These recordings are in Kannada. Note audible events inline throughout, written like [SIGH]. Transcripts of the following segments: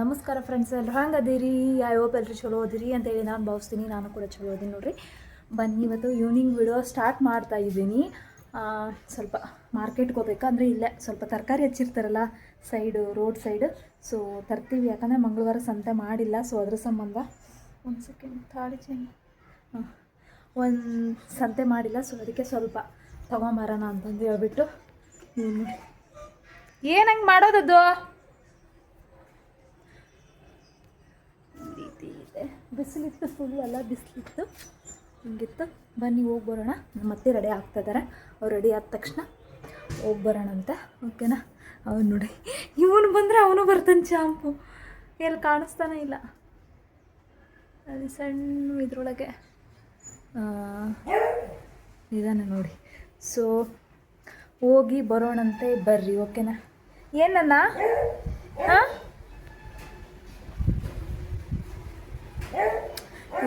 ನಮಸ್ಕಾರ ಫ್ರೆಂಡ್ಸ್ ಹೋಪ್ ಎಲ್ಲರೂ ಚಲೋ ಓದಿರಿ ಅಂತೇಳಿ ನಾನು ಭಾವಿಸ್ತೀನಿ, ನಾನು ಕೂಡ ಚಲೋ ಅದೀನಿ ನೋಡ್ರಿ. ಬನ್ನಿ, ಇವತ್ತು ಈವ್ನಿಂಗ್ ವಿಡಿಯೋ ಸ್ಟಾರ್ಟ್ ಮಾಡ್ತಾ ಇದ್ದೀನಿ. ಸ್ವಲ್ಪ ಮಾರ್ಕೆಟ್ಗೆ ಹೋಗ್ಬೇಕಂದ್ರೆ ಇಲ್ಲೇ ಸ್ವಲ್ಪ ತರಕಾರಿ ಹಚ್ಚಿರ್ತಾರಲ್ಲ ಸೈಡು ರೋಡ್ ಸೈಡ್ ಸೊ ತರ್ತೀವಿ. ಯಾಕಂದರೆ ಮಂಗಳವಾರ ಸಂತೆ ಮಾಡಿಲ್ಲ. ಸೊ ಅದ್ರ ಸಂಬಂಧ ಒಂದು ಸೆಕೆಂಡ್ ತಾಳಿ ಚೇಂಜ್. ಹಾಂ. ಒಂದು ಸಂತೆ ಮಾಡಿಲ್ಲ. ಸೊ ಅದಕ್ಕೆ ಸ್ವಲ್ಪ ತೊಗೊಂಬರೋಣ ಅಂತಂದು ಹೇಳ್ಬಿಟ್ಟು ಏನು ಹಂಗೆ ಮಾಡೋದದು? ಇದೆ. ಬಿಸಿಲಿತ್ತು, ಫುಲ್ ಎಲ್ಲ ಬಿಸಿಲಿತ್ತು. ಹಿಂಗಿತ್ತು. ಬನ್ನಿ, ಹೋಗಿ ಬರೋಣ. ನಮ್ಮ ಮತ್ತೆ ರೆಡಿ ಆಗ್ತಾಯಿದ್ದಾರೆ ಅವ್ರು ರೆಡಿ ಆದ ತಕ್ಷಣ ಹೋಗಿ ಅಂತ ಓಕೆನಾ ಅವ್ನು ನೋಡಿ. ಇವನು ಬಂದರೆ ಅವನು ಬರ್ತಾನೆ ಚಾಂಪು. ಎಲ್ಲಿ ಕಾಣಿಸ್ತಾನೆ ಇಲ್ಲ. ಅದು ಸಣ್ಣ ಇದ್ರೊಳಗೆ ಇದಾನೆ ನೋಡಿ. ಸೊ ಹೋಗಿ ಬರೋಣಂತೆ ಬರ್ರಿ ಓಕೆನಾ ಏನನ್ನ ಹಾಂ?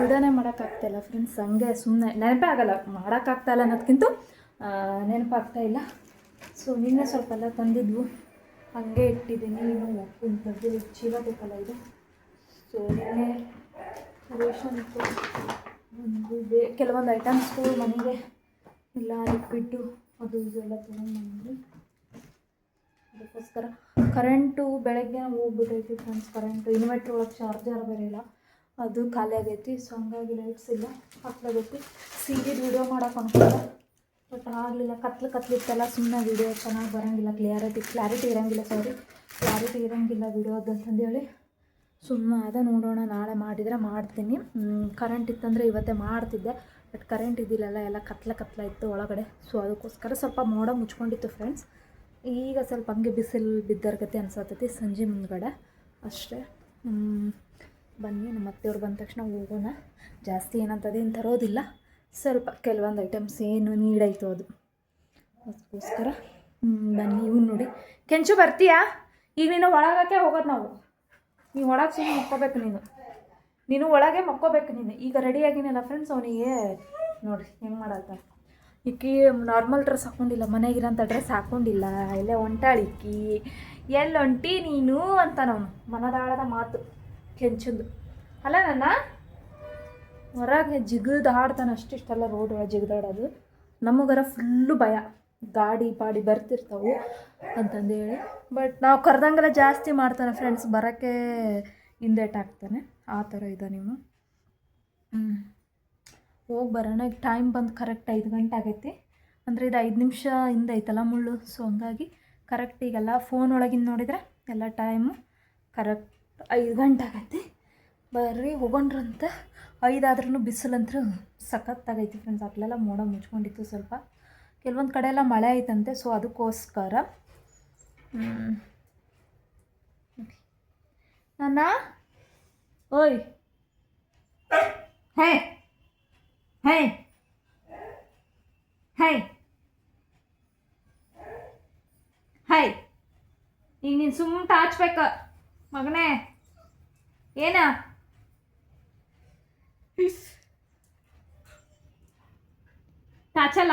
ವಿಡಿಯೋನೇ ಮಾಡೋಕ್ಕಾಗ್ತಾಯಿಲ್ಲ ಫ್ರೆಂಡ್ಸ್ ಹಂಗೆ ಸುಮ್ಮನೆ ನೆನಪೇ ಆಗಲ್ಲ ಮಾಡೋಕ್ಕಾಗ್ತಾಯಿಲ್ಲ ಅನ್ನೋದಕ್ಕಿಂತ ನೆನಪಾಗ್ತಾ ಇಲ್ಲ. ಸೊ ನಿನ್ನೆ ಸ್ವಲ್ಪ ಎಲ್ಲ ತಂದಿದ್ವು. ಹಾಗೆ ಇಟ್ಟಿದ್ದೀನಿ ಇನ್ನು ಉಪ್ಪಿನ ತಂದು ಚೀಲ ಬೇಕಲ್ಲ ಇದು. ಸೊ ನಿನ್ನೆ ರೇಷನ್ ಒಂದು ಬೇ ಕೆಲವೊಂದು ಐಟಮ್ಸ್ಗೂ ಮನೆಗೆ ಇಲ್ಲ ಲಿಕ್ವಿಡ್ಡು ಅದು ಇದು ಎಲ್ಲ ತೊಗೊಂಡ್ಬಂದ್ವಿ ಅದಕ್ಕೋಸ್ಕರ ಕರೆಂಟು ಬೆಳಗ್ಗೆ ಹೋಗ್ಬಿಟ್ಟೈತಿ ಫ್ರೆಂಡ್ಸ್ ಕರೆಂಟು ಇನ್ವರ್ಟ್ರ್ ಒಳಗೆ ಚಾರ್ಜರ್ ಬೇರೆ ಇಲ್ಲ. ಅದು ಖಾಲಿ ಆಗೈತಿ. ಸೊ ಹಂಗಾಗಿ ಲೈಟ್ಸ್ ಇಲ್ಲ. ಹಾಕ್ಲಾಗೈತಿ ಸೀರಿಯಲ್ ವಿಡಿಯೋ ಮಾಡೋಕೆ ಅನ್ಕೊಂಡೆ ಬಟ್ ಆಗಲಿಲ್ಲ ಕತ್ಲು ಕತ್ಲಿತ್ತಲ್ಲ ಸುಮ್ಮನೆ ವೀಡಿಯೋ ಚೆನ್ನಾಗಿ ಬರೋಂಗಿಲ್ಲ ಕ್ಲಿಯರಿಟಿ ಕ್ಲಾರಿಟಿ ಇರೋಂಗಿಲ್ಲ ಸಾರಿ ಕ್ಲಾರಿಟಿ ಇರೋಂಗಿಲ್ಲ ವೀಡಿಯೋದು ಅಂತಂದೇಳಿ ಸುಮ್ಮನೆ ಅದೇ ನೋಡೋಣ, ನಾಳೆ ಮಾಡಿದರೆ ಮಾಡ್ತೀನಿ. ಕರೆಂಟ್ ಇತ್ತಂದರೆ ಇವತ್ತೇ ಮಾಡ್ತಿದ್ದೆ ಬಟ್ ಕರೆಂಟ್ ಇದ್ದಿಲ್ಲಲ್ಲ, ಎಲ್ಲ ಕತ್ಲ ಕತ್ಲ ಇತ್ತು ಒಳಗಡೆ. ಸೊ ಅದಕ್ಕೋಸ್ಕರ ಸ್ವಲ್ಪ ಮೋಡ ಮುಚ್ಕೊಂಡಿತ್ತು ಫ್ರೆಂಡ್ಸ್ ಈಗ ಸ್ವಲ್ಪ ಹಂಗೆ ಬಿಸಿಲು ಬಿದ್ದರ್ಗತಿ ಅನ್ಸತ್ತೈತಿ, ಸಂಜೆ ಮುಂದ್ಗಡೆ ಅಷ್ಟೇ. ಬನ್ನಿ, ನಮ್ಮ ಅತ್ತೆಯವ್ರು ಬಂದ ತಕ್ಷಣ ಹೋಗೋಣ. ಜಾಸ್ತಿ ಏನಂತದೇನು ತರೋದಿಲ್ಲ. ಸ್ವಲ್ಪ ಕೆಲವೊಂದು ಐಟಮ್ಸ್ ಏನು ನೀಡಾಯಿತು ಅದು. ಅದಕ್ಕೋಸ್ಕರ ಬನ್ನಿ, ಇವ್ನು ನೋಡಿ. ಕೆಂಚು ಬರ್ತೀಯಾ? ಈಗ ನೀನು ಒಳಗಕ್ಕೆ ಹೋಗೋದು ನಾವು. ನೀವು ಒಳಗೆ ಸುಮ್ಮನೆ ಮಕ್ಕೋಬೇಕು ನೀನು. ನೀನು ಒಳಗೆ ಮಕ್ಕೋಬೇಕು ನೀನು. ಈಗ ರೆಡಿ ಆಗಿನಲ್ಲ ಫ್ರೆಂಡ್ಸ್ ಅವನಿಗೆ? ನೋಡಿ ಹೆಂಗೆ ಮಾಡತ್ತ ಇಕ್ಕಿ ನಾರ್ಮಲ್ ಡ್ರೆಸ್ ಹಾಕೊಂಡಿಲ್ಲ ಮನೆಗಿರೋಂಥ ಡ್ರೆಸ್ ಹಾಕೊಂಡಿಲ್ಲ. ಎಲ್ಲ ಒಂಟಾಳಿಕ್ಕಿ ಎಲ್ಲಿ ಹೊಂಟಿ ನೀನು ನಾನು ಮನದಾಳದ ಮಾತು, ಕೆಂಚಂದು. ಅಲ್ಲ ನನ್ನ ಹೊರಗೆ ಜಿಗಿದಾಡ್ತಾನೆ ಅಷ್ಟಿಷ್ಟೆಲ್ಲ ರೋಡ್ ಒಳಗೆ ಜಿಗಿದಾಡೋದು ನಮಗರ ಫುಲ್ಲು ಭಯ. ಗಾಡಿ ಪಾಡಿ ಬರ್ತಿರ್ತಾವೆ ಅಂತಂದೇಳಿ ಬಟ್ ನಾವು ಕರೆದಂಗೆಲ್ಲ ಜಾಸ್ತಿ ಮಾಡ್ತಾನೆ ಫ್ರೆಂಡ್ಸ್ ಬರೋಕ್ಕೆ ಹಿಂದೇಟ್ ಹಾಕ್ತಾನೆ. ಆ ಥರ ಇದೆ ನೀವು. ಹೋಗಿ ಬರೋಣ. ಈಗ ಟೈಮ್ ಬಂದು ಕರೆಕ್ಟ್ ಐದು ಗಂಟೆ ಆಗೈತಿ. ಅಂದರೆ ಇದು ಐದು ನಿಮಿಷ ಹಿಂದೆ ಐತಲ್ಲ ಮುಳ್ಳು. ಸೊ ಹಂಗಾಗಿ ಕರೆಕ್ಟ್ ಈಗೆಲ್ಲ ಫೋನ್ ಒಳಗಿಂದ ನೋಡಿದರೆ ಎಲ್ಲ ಟೈಮು ಕರೆಕ್ಟ್ ಐದು ಗಂಟೆ ಆಗೈತಿ. ಬರ್ರಿ ಹೋಗೊಂಡ್ರಂತ ಐದಾದ್ರೂ ಬಿಸಿಲಂತೂ ಸಖತ್ತಾಗೈತಿ ಫ್ರೆಂಡ್ಸ್ ಅಲ್ಲೆಲ್ಲ ಮೋಡ ಮುಚ್ಕೊಂಡಿತ್ತು ಸ್ವಲ್ಪ. ಕೆಲವೊಂದು ಕಡೆ ಎಲ್ಲ ಮಳೆ ಐತಂತೆ ಸೊ ಅದಕ್ಕೋಸ್ಕರ. ನನ್ನ ಓಯ್. ಹೇ. ಹೇ. ಹೇ. ಹೈ. ಈಗ ನೀನು ಸುಮ್ಮ ಟಾಚ್ಬೇಕ ಮಗನೇ. ಏನ? ಟಾಚಲ್ಲ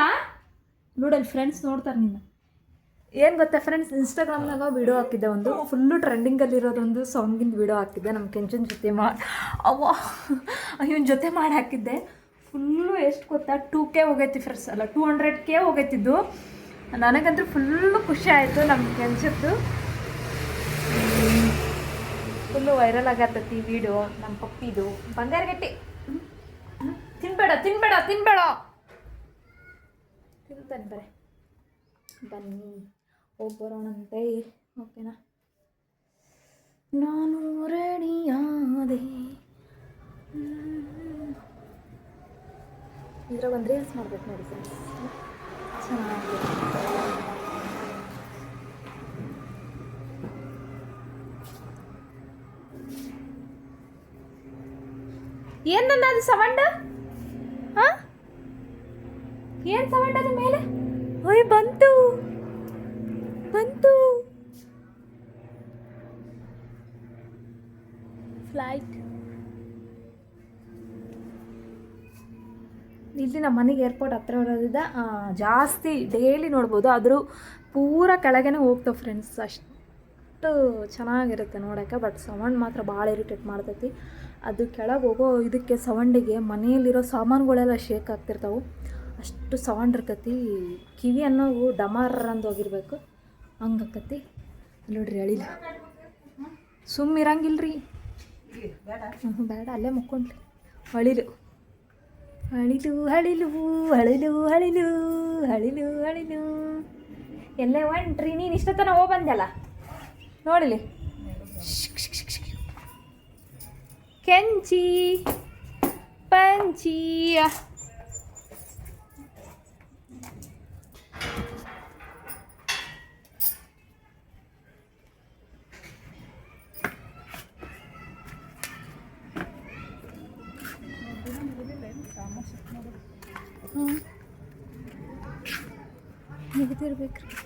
ನೋಡಲ್ಲಿ ಫ್ರೆಂಡ್ಸ್ ನೋಡ್ತಾರೆ ನಿನ್ನ. ಏನು ಗೊತ್ತಾ ಫ್ರೆಂಡ್ಸ್ ಇನ್ಸ್ಟಾಗ್ರಾಮ್ನಾಗ ವಿಡಿಯೋ ಹಾಕಿದ್ದೆ ಒಂದು. ಫುಲ್ಲು ಟ್ರೆಂಡಿಂಗಲ್ಲಿರೋದೊಂದು ಸಾಂಗಿನ ವಿಡಿಯೋ ಹಾಕಿದ್ದೆ. ನಮ್ಮ ಕೆಂಚನ ಜೊತೆ ಮಾ ಅವ ಇವನ ಜೊತೆ ಮಾಡಿ ಹಾಕಿದ್ದೆ. ಫುಲ್ಲು ಎಷ್ಟು ಗೊತ್ತಾ? ಟೂ ಕೆ ಹೋಗೈತಿ ಫ್ರೆಂಡ್ಸ್ ಅಲ್ಲ ಟೂ ಹಂಡ್ರೆಡ್ ಕೆ ಹೋಗೈತಿದ್ದು. ನನಗಂತೂ ಫುಲ್ಲು ಖುಷಿ ಆಯಿತು ನಮ್ಮ ಕೆಂಚದ್ದು. ಫುಲ್ಲು ವೈರಲ್ ಆಗತ್ತತಿ ವಿಡಿಯೋ ನಮ್ಮ ಪಪ್ಪಿದು. ಬಂಗಾರ ಗಟ್ಟಿ ಹ್ಮ್? ಹ್ಮ್? ತಿನ್ಬೇಡ ತಿನ್ಬೇಡ ತಿನ್ಬೇಡ. ತಿಂತಾನೆ ಬರೇ. ಬನ್ನಿ, ಹೋಗಿ ಬರೋಣಂತೆ ಓಕೆನಾ? ನಾನು ರೆಡಿಯಾದೆ ಇದ್ರಾಗ ಒಂದು ರೀಲ್ಸ್ ಮಾಡ್ಬೇಕು ನೋಡಿ ಫ್ರೆಂಡ್ಸ್ ಚೆನ್ನಾಗಿ ಏನ್ ನನ್ನ ಅದು ಸವಂಡ ಹಾ? ಏನ್ ಸೌಂಡ್ ಅದು ಮೇಲೆ? ಓಯ್, ಬಂತು. ಬಂತು. ಫ್ಲೈಟ್ ಇಲ್ಲಿ ನಮ್ಮ ಮನೆಗೆ ಏರ್ಪೋರ್ಟ್ ಹತ್ರ ಇರೋದ್ರಿಂದ ಜಾಸ್ತಿ ಡೈಲಿ ನೋಡ್ಬೋದು. ಆದರೂ ಪೂರ ಕೆಳಗೇನೆ ಹೋಗ್ತಾವೆ ಫ್ರೆಂಡ್ಸ್ ಅಷ್ಟು ಚೆನ್ನಾಗಿರುತ್ತೆ ನೋಡೋಕ್ಕೆ ಬಟ್ ಸೌಂಡ್ ಮಾತ್ರ ಭಾಳ ಇರಿಟೇಟ್ ಮಾಡ್ತೈತಿ. ಅದು ಕೆಳಗೆ ಹೋಗೋ ಇದಕ್ಕೆ ಸೌಂಡಿಗೆ ಮನೆಯಲ್ಲಿರೋ ಸಾಮಾನುಗಳೆಲ್ಲ ಶೇಕ್ ಆಗ್ತಿರ್ತಾವೆ. ಅಷ್ಟು ಸೌಂಡ್ ಇರ್ತೈತಿ. ಕಿವಿ ಅನ್ನೋವು ಡಮಾರ್ ಅಂದು ಹೋಗಿರ್ಬೇಕು ಹಂಗೆ ನೋಡ್ರಿ ಅಳಿಲ್ಲ ಸುಮ್ಮ ಇರಂಗಿಲ್ರಿ. ಹ್ಞೂ ಬೇಡ, ಅಲ್ಲೇ ಮುಕ್ಕೊಂಡ್ರಿ. ಅಳಿಲು. ಅಳಿಲು ಅಳಿಲು ಅಳಿಲು ಅಳಿಲು ಅಳಿಲು ಅಳಿಲು. ಎಲ್ಲೇ ಹೊಂಟ್ರಿ? ನೀನು ಇಷ್ಟತನ ಹೋಗಿ ಬಂದಲ್ಲ ನೋಡಿಲಿ. ಕೆಂಚಿ ಪಂಚಿಯ ಹ್ಞೂ ಮುಗಿದಿರ್ಬೇಕ್ರಿ ಹಾಂ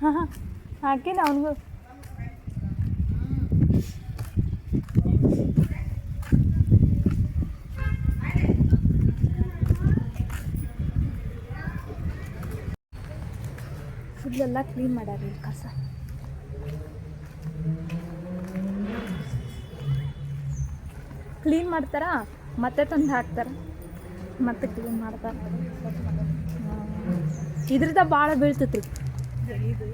[LAUGHS] ಹಾಂ ಹಾಕಿನ ಅವನಿಗೂ. ಫುಲ್ ಎಲ್ಲ ಕ್ಲೀನ್ ಮಾಡ್ಯಾರ ಇಲ್ಲಿ ಕಸ. ಕ್ಲೀನ್ ಮಾಡ್ತಾರ, ಮತ್ತೆ ತಂದು ಹಾಕ್ತಾರ, ಮತ್ತೆ ಕ್ಲೀನ್ ಮಾಡ್ತಾರ. ಇದ್ರದ ಭಾಳ ಬೀಳ್ತೈತ್ರಿ. जड़ी दो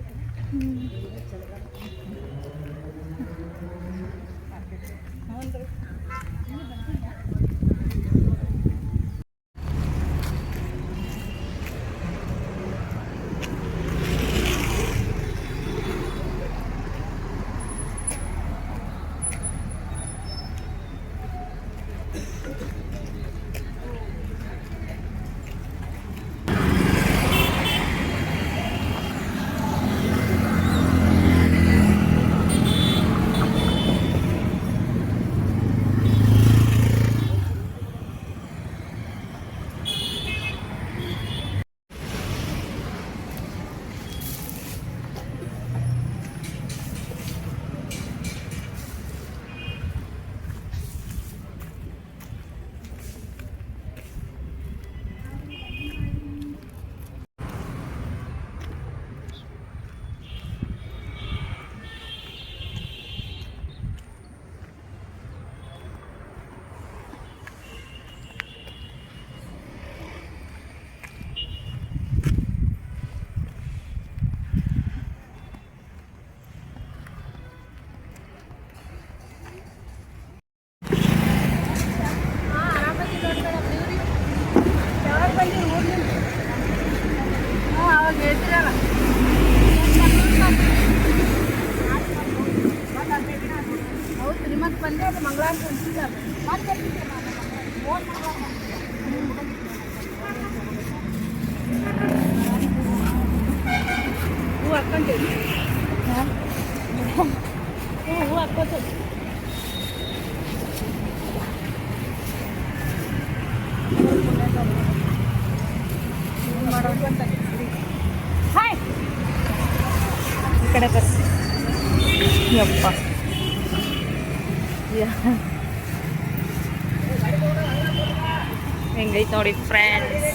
ಹೆಂಗೈತೆ ನೋಡಿ ಫ್ರೆಂಡ್ಸ್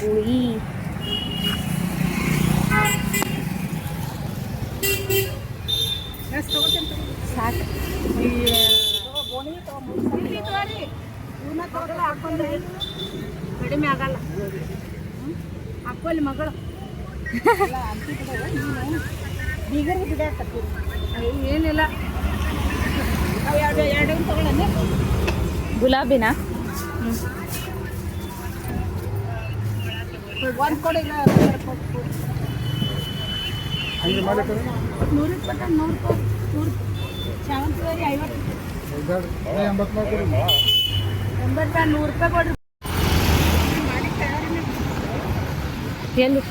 ಗುಳಿ. ಸಾಕು. ಕಡಿಮೆ ಆಗಲ್ಲ. ಹಾಕೋಲಿ ಮಗಳು. ಬೀಗರಿಗೆ ಬಿಡಾಕತ್ತಿ. ಏನಿಲ್ಲ ಅವು ಎರಡು ಎರಡು ತಗೊಳ್ಳನೆ ಗುಲಾಬಿನ? ಎಲ್ಲಿ?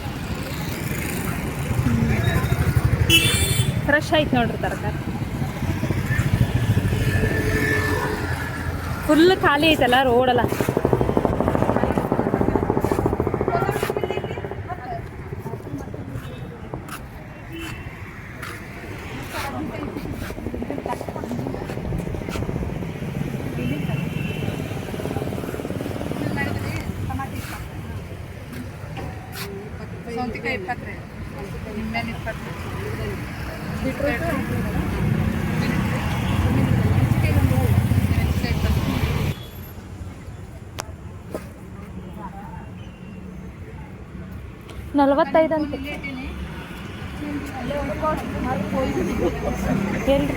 ಫ್ರೆಶ್ ಆಯ್ತು ನೋಡ್ರಿ ತರಕಾರಿ. ಫುಲ್ ಖಾಲಿ ಐತಲ್ಲ ರೋಡಲ್ಲ ಸೌತೆಕಾಯಿ ಇಪ್ಪತ್ತು ರೀ. ನಿಂಬೆಹಣ್ಣು ಇಪ್ಪತ್ತು ನಲವತ್ತೈದು ಅಂತ. ಎಲ್ರಿ?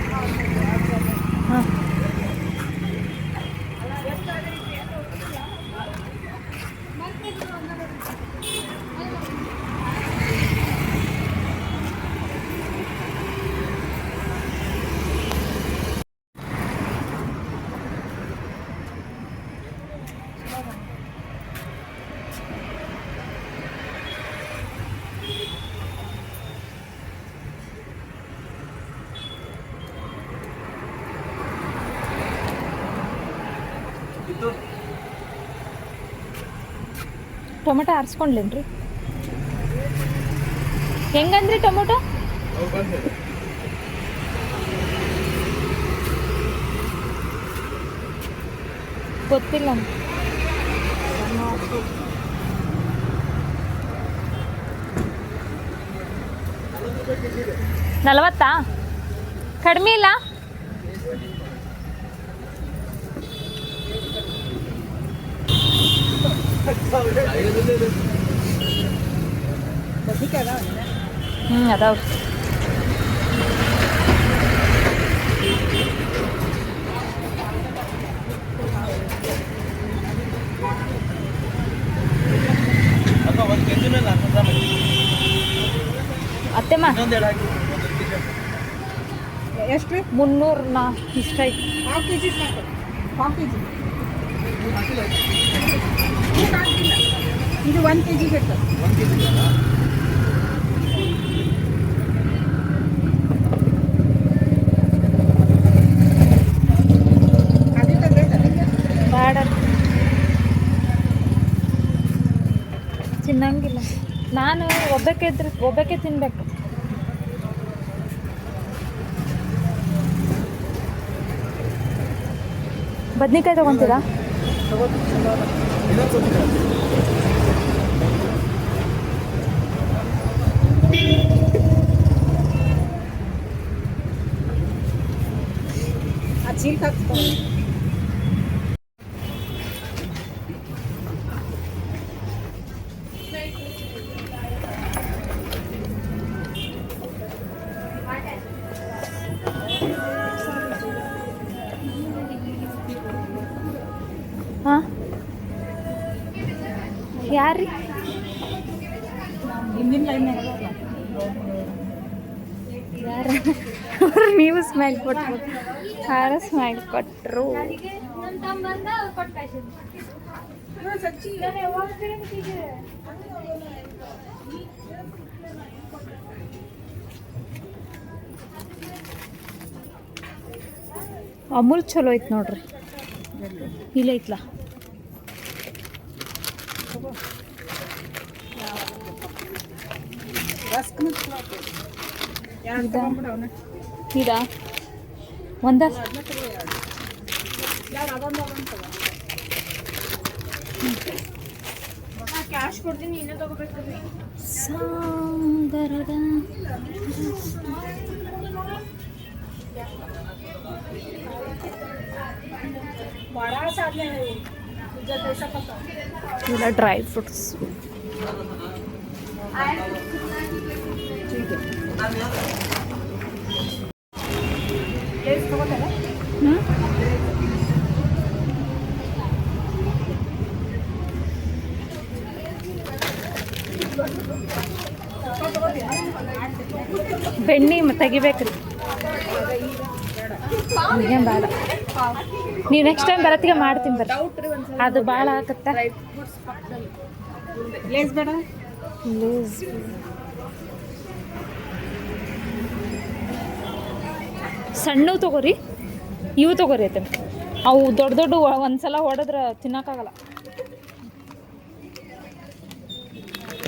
ಟೊಮೆಟೊ ಆರಿಸ್ಕೊಂಡ್ಲೇನ್ರಿ ಹೆಂಗಂದ್ರಿ ಟೊಮೊಟೊ ಗೊತ್ತಿಲ್ಲ ನಲವತ್ತಾ ಕಡಿಮೆ ಇಲ್ಲ ಹ್ಞೂ ಅದಾವ ಅತ್ತೆಮ್ಮ ಎಷ್ಟು ರೀ ಮುನ್ನೂರು ನಾ ಇಷ್ಟ ಐತಿ ಹಾಫ್ ಕೆ ಜಿ ಸಾಕು ಹಾಫ್ ಕೆ ಜಿ ಇದು ಒಂದು ಕೆ ಜಿ ಬೇಕು ತಿನ್ನಂಗಿಲ್ಲ. ನಾನು ಒಬ್ಬಕ್ಕೆ ಇದ್ರೆ ಒಬ್ಬಕ್ಕೆ ತಿನ್ಬೇಕು. ಬದ್ನಿಕಾಯಿ ತಗೊಂತೀರಾ? ಆ ಚೀಲ ಹಾಕ್ಸ್ಕೊ ಹಾಂ ಯಾರ್ರಿ? ಯಾರು ನೀವು ಸ್ಮೈಲ್ ಕೊಟ್ರು. ಯಾರು ಸ್ಮೈಲ್ ಕೊಟ್ಟರು ಅಮೂಲ್ ಚಲೋ ಐತೆ ನೋಡ್ರಿ. ಇಲ್ಲ ಐತ್ಲ? ಇದಾ? ಒಂದ? ಸಾಂದರದ ಡ್ರೈ ಫ್ರೂಟ್ಸ್ ಬೆಣ್ಣೆ ತೆಗಿಬೇಕ್ರಿ. ಈಗೇನ್ ಬೇಡ. ನೀವು ನೆಕ್ಸ್ಟ್ ಟೈಮ್ ಬರತ್ತಿಗೆ ಮಾಡ್ತೀನಿ ಬರ್ರಿ. ಅದು ಭಾಳ ಡ್ರೈ ಫ್ರೂಟ್ಸ್ ಲೇಸ್ ಬೇಡ? ಲೇಸ್ ಸಣ್ಣವು ತಗೋರಿ ಇವು ತಗೋರಿ ಐತೆ ಅವು ದೊಡ್ಡ ದೊಡ್ಡ ಒಂದ್ಸಲ ಹೊಡೆದ್ರೆ ತಿನ್ನೋಕ್ಕಾಗಲ್ಲ.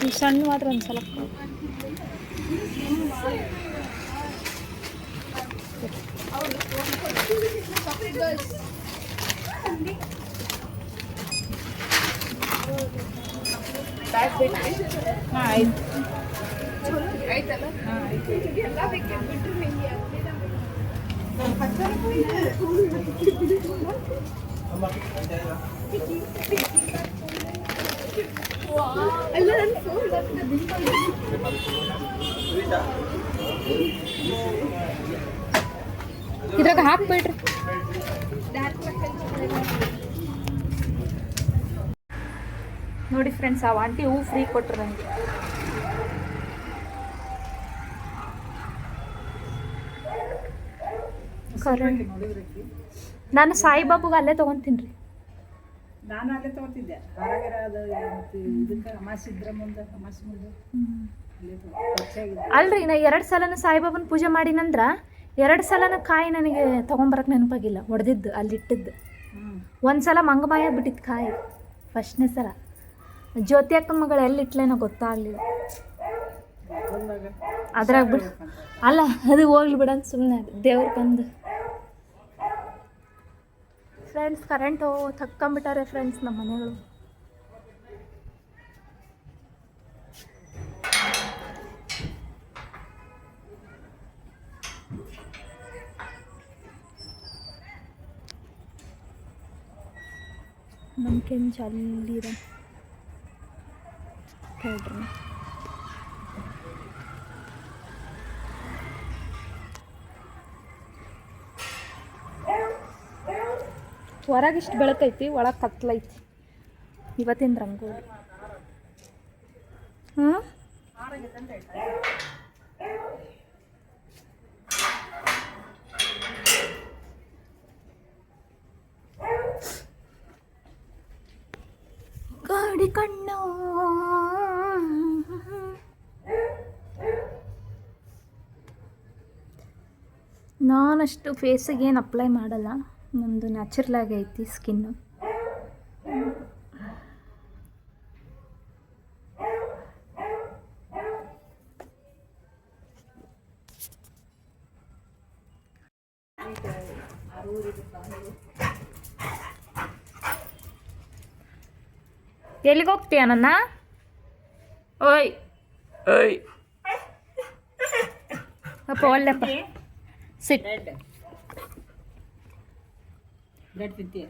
ಇವು ಸಣ್ಣ ಮಾತ್ರ ಒಂದ್ಸಲ. ಹಾಂ ಆಯ್ತು. ಇದ್ರಾಗ ಹಾಕ್ಬಿಡ್ರಿ. ನೋಡಿ ಫ್ರೆಂಡ್ಸ್ ಆ ಆಂಟಿ ಹೂ ಫ್ರೀ ಕೊಟ್ರು ನನಗೆ ಕರೆಂಟ್ ನಾನು ಸಾಯಿಬಾಬುಗೆ ಅಲ್ಲೇ ತೊಗೊತೀನಿ ರೀ. ನಾನು ಅಲ್ಲೇ ತಗೋತಿದ್ದೆ. ಹೊರಗಡೆ ಅದು ಮತ್ತೆ ಇದಕ್ಕೆ ಅಮಾಸಿ ಇದ್ರ ಮುಂದೆ ಅಮಾಸಿ ಮುಂದೆ ಅಲ್ಲೇ ತಗೋ- ಅಲ್ರಿ ನಾ ಎರಡು ಸಲನ ಸಾಯಿಬಾಬನ ಪೂಜೆ ಮಾಡಿನಂದ್ರ ಎರಡು ಸಲನ ಕಾಯಿ ನನಗೆ ತಗೊಂಬರಕ್ ನೆನಪಾಗಿಲ್ಲ. ಹೊಡೆದಿದ್ದು ಅಲ್ಲಿ ಇಟ್ಟಿದ್ದು ಒಂದು ಸಲ ಮಂಗಮಾಯ ಬಿಟ್ಟಿತ್ತು ಕಾಯಿ ಫಸ್ಟ್ನೇ ಸಲ. ಜ್ಯೋತಿ ಅಕ್ಕ ಮಗಳು ಎಲ್ಲಿಟ್ಲೇನೋ ಗೊತ್ತಾಗಲಿಲ್ಲ. ಗೊತ್ತಾಗ್ಲಿಲ್ಲ ಅದ್ರಾಗ ಬಿಡು ಅಲ್ಲ ಅದು ಹೋಗ್ಲಿ ಬಿಡಂತ ಸುಮ್ಮನೆ ದೇವ್ರ ಕಂದು ಫ್ರೆಂಡ್ಸ್ ಕರೆಂಟು ತಕ್ಕೊಂಬಿಟ್ಟಾರೆ ಫ್ರೆಂಡ್ಸ್ ನಮ್ಮ ಮನೆಗಳು. ನಮ್ಮ ಕೆಂಚ ಅಲ್ಲಿದೆ ಹೇಳ್ರಿ ಹೊರಗೆ ಇಷ್ಟು ಬೆಳಕೈತಿ ಒಳಗೆ ಕತ್ಲೈತಿ. ಇವತ್ತಿನ ರಂಗೋಲಿ. ಹ್ಞೂ ಗಾಡಿ ಕಣ್ಣು. ನಾನಷ್ಟು ಫೇಸಿಗೆ ಏನು ಅಪ್ಲೈ ಮಾಡಲ್ಲ. ನಂದು ನ್ಯಾಚುರಲ್ ಆಗಿ ಐತಿ ಸ್ಕಿನ್ನು ಎಲ್ಲಿಗೆ ಹೋಗ್ತೀಯ ನನ್ನ ಓಯ್ ಓಯ್ ಅಪ್ಪ ಒಳ್ಳೆಪ್ಪ ಸಿಟ್ ಬ್ರೆಡ್ ತಿಂತೀಯ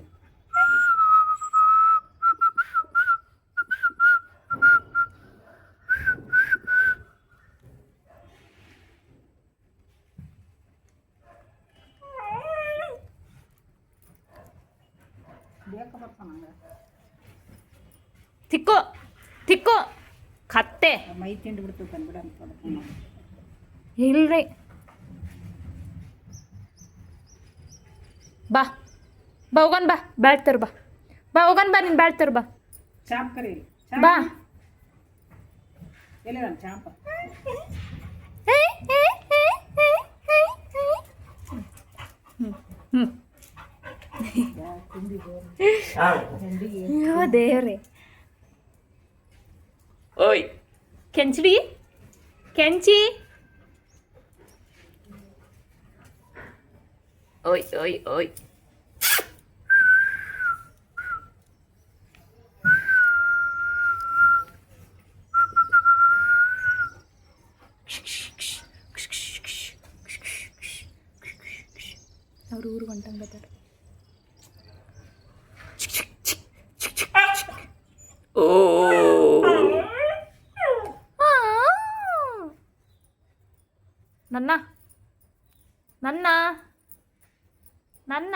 ತಿಕ್ಕು ತಿಕ್ಕು ಕತ್ತೆ. ಮೈ ತಿಂಡಿ ಬಿಡ್ತು ಬಂದ್ಬಿಡ ಅಂತ ಇಲ್ರಿ. ಬಾ. ಬಾ ಹೋಗೋಣ ಬಾ ಬ್ಯಾಳ್ತರು ಬಾ ಬಾ ಹೋಗೋಣ ಬಾ ನೀನು ಬ್ಯಾಳ್ತರು ಬಾ ಚಾಂಪ್ ಕರಿ ಬಾ ಎಲ್ಲಿದ ಚಾಂಪ ಹ್ಞೂ ಅಯ್ಯೋ ದೇವ್ರೆ ಓಯ್ ಕೆಂಚಡಿ ಕೆಂಚಿ ಓಯ್ ಓಯ್ ಓಯ್ ಅವ್ರ ಊರು ಹೊಂಟಂಗದಾರ ಓ ನನ್ನ ನನ್ನ ನನ್ನ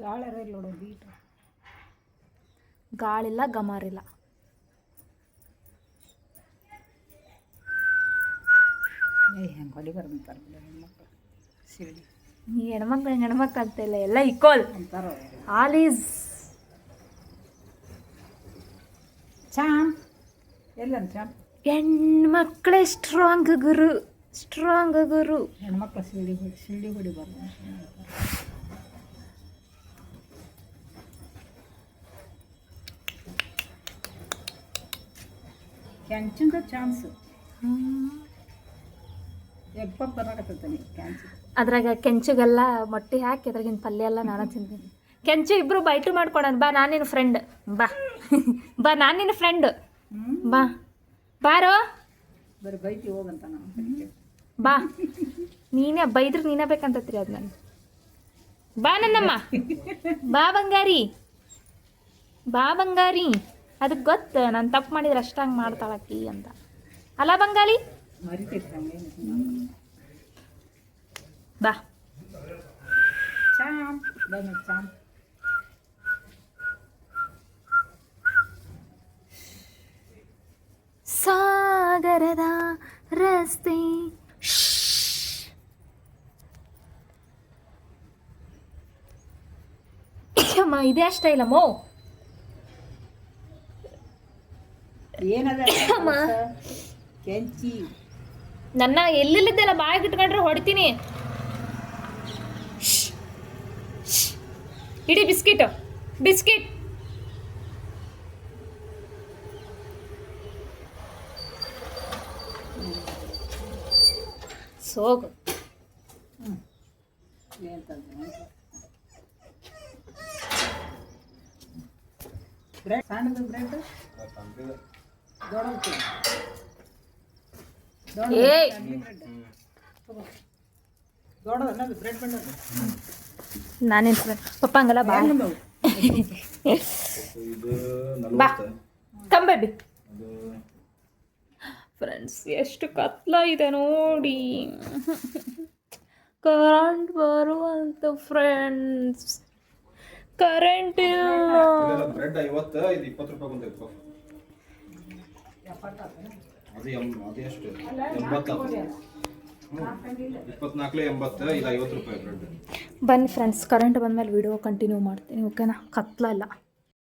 ಗಾಳಿ ಇಲ್ಲ ನೋಡು ಗಾಳಿಲ್ಲ ಗಮಾರಿಲ್ಲ. ಏ ಹೆಂಗೆ ಬರ್ತಾರೆ ಹೆಣ್ಮಕ್ಳು. ಸಿಡಿ ನೀ ಹೆಣ್ಮಕ್ಳು ಹೆಣ್ಮಕ್ಳು ಅಂತ ಇಲ್ಲ ಎಲ್ಲ ಇಕೋಲ್ ಅಂತಾರ ಆಲ್ ಈಸ್ ಚಾಂಪ್ ಎಲ್ಲಂತ ಚಾಮ್? ಹೆಣ್ಮಕ್ಳೇ ಸ್ಟ್ರಾಂಗ್ ಗುರು ಸ್ಟ್ರಾಂಗ್ ಗುರು. ಹೆಣ್ಮಕ್ಳು ಸಿಡಿ ಹೊಡಿ ಸಿಡಿ ಚಾನ್ಸ್ ಎಪ್ಪ ಬರಾಕತ್ತೈತೆ ಅದ್ರಾಗ ಕೆಂಚಗೆಲ್ಲ ಮೊಟ್ಟೆ ಹಾಕಿ ಅದ್ರಾಗಿನ ಪಲ್ಯ ಎಲ್ಲ ನಾನು ತಿಂತೀನಿ. ಕೆಂಚು ಇಬ್ರು ಬೈಟು ಮಾಡ್ಕೊಡೋಣ ಬಾ ನಾನು ನಿನ್ನ ಫ್ರೆಂಡ್ ಬಾ. ಬಾ ನಾನು ನಿನ್ನ ಫ್ರೆಂಡ್ ಬಾ. ಬಾರೋ. ಬರೀ ಬೈತಿ ಹೋಗಂತ ನಾನು. ಬಾ. ನೀನೇ ಬೈದ್ರೆ ನೀನೇ ಬೇಕಂತತ್ರಿ ಅದು ನಾನು ಬಾ ನನ್ನಮ್ಮ. ಬಾ ಬಂಗಾರಿ. ಬಾ ಬಂಗಾರಿ. ಅದಕ್ಕೆ ಗೊತ್ತು ನಾನು ತಪ್ಪು ಮಾಡಿದ್ರೆ ಅಷ್ಟಂಗೆ ಮಾಡ್ತಾಳಕ್ಕಿ ಅಂತ. ಅಲ್ಲ ಬಂಗಾಳಿ ಬಾ. ಸಾಗರದ ರಸ್ತೆ. ಅಮ್ಮ ಇದೇ ಅಷ್ಟ ಇಲ್ಲಮ್ಮೋ ಕೆಂಚಿ. ನನ್ನ ಎಲ್ಲೆಲ್ಲಿದ್ದೆಲ್ಲ ಬಾಯಿಗೆ ಇಟ್ಕೊಂಡ್ರೆ ಹೊಡಿತೀನಿ. ಇಡಿ ಬಿಸ್ಕಿಟ್ ಬಿಸ್ಕಿಟ್. ಸೋಗು. ಬ್ರೆಡ್ ಸಣ್ಣದು ಬ್ರೆಡ್? ನಾನೇನು ಪಪ್ಪ ಹಂಗಲ್ಲ ಬಾ. ಬಾ. ಕಂಬೇಬಿ ಫ್ರೆಂಡ್ಸ್ ಎಷ್ಟು ಕತ್ಲ ಇದೆ ನೋಡಿ. ಕರೆಂಟ್ ಬರುವಂತ ಫ್ರೆಂಡ್ಸ್ ಕರೆಂಟ್ ಇಲ್ಲ. ಅದು ಎಂ ಅದು ಎಷ್ಟು? ಎಂಬತ್ತು. ಇಪ್ಪತ್ನಾಲ್ಕಲೆ ಎಂಬತ್ತು ಇದು ಐವತ್ತು ರೂಪಾಯಿ ಬ್ರೆಡ್. ಬನ್ನಿ ಫ್ರೆಂಡ್ಸ್ ಕರೆಂಟ್ ಬಂದಮೇಲೆ ವಿಡಿಯೋ ಕಂಟಿನ್ಯೂ ಮಾಡ್ತೀನಿ ಓಕೆನಾ ಕತ್ಲ ಇಲ್ಲ